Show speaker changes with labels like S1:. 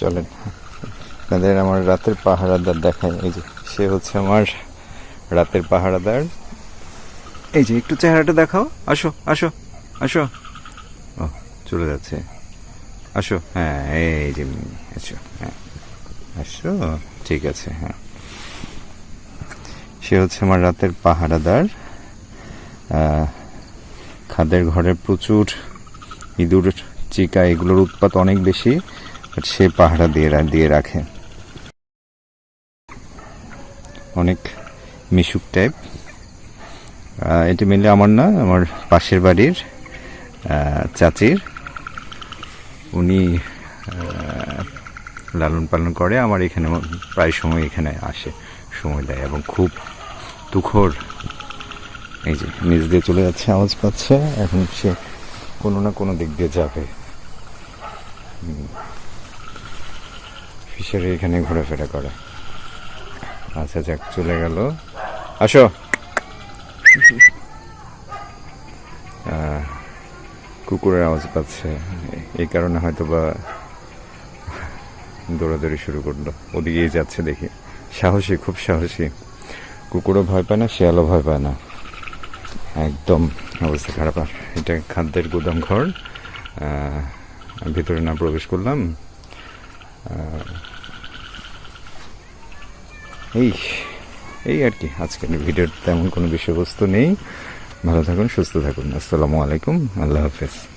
S1: চলেন। আপনাদের আমার রাতের পাহারাদার দেখায় এই যে সে হচ্ছে আমার রাতের পাহারাদার। এই যে একটু চেহারাটা দেখাও। আসো আসো আসো। ও চলে যাচ্ছে। আসো হ্যাঁ এই যে আসো হ্যাঁ আসো ঠিক আছে হ্যাঁ। সে হচ্ছে আমার রাতের পাহারাদার। খাদের ঘরে প্রচুর ইঁদুর চিকা এগুলোর উৎপাত অনেক বেশি। বাট সে পাহারা দিয়ে দিয়ে রাখে। অনেক মিশুক টাইপ এটি মেনলি আমার না, আমার পাশের বাড়ির চাচির। উনি লালন পালন করে, আমার এখানে প্রায় সময় এখানে আসে, সময় দেয় এবং খুব তুখর। এই যে নিজ দিয়ে চলে যাচ্ছে, আওয়াজ পাচ্ছে, এখন সে কোনো না কোনো দিক দিয়ে যাবে। ফিশারি এখানে ঘোরাফেরা করে। আচ্ছা যাক, চলে গেল। আসো। কুকুরের আওয়াজ পাচ্ছে। এই কারণে হয়তো বা দৌড়াদৌড়ি শুরু করল। ওদিকেই যাচ্ছে দেখি। সাহসী, খুব সাহসী। কুকুরও ভয় পায় না, শেয়ালও ভয় পায় না। একদম অবস্থা খারাপ। এটা খাদ্যের গুদাম ঘর। ভিতরে না প্রবেশ করলাম। এই এই আর কি, আজকের ভিডিওর তেমন কোনো বিষয়বস্তু নেই। ভালো থাকুন, সুস্থ থাকুন। আসসালামু আলাইকুম, আল্লাহ হাফেজ।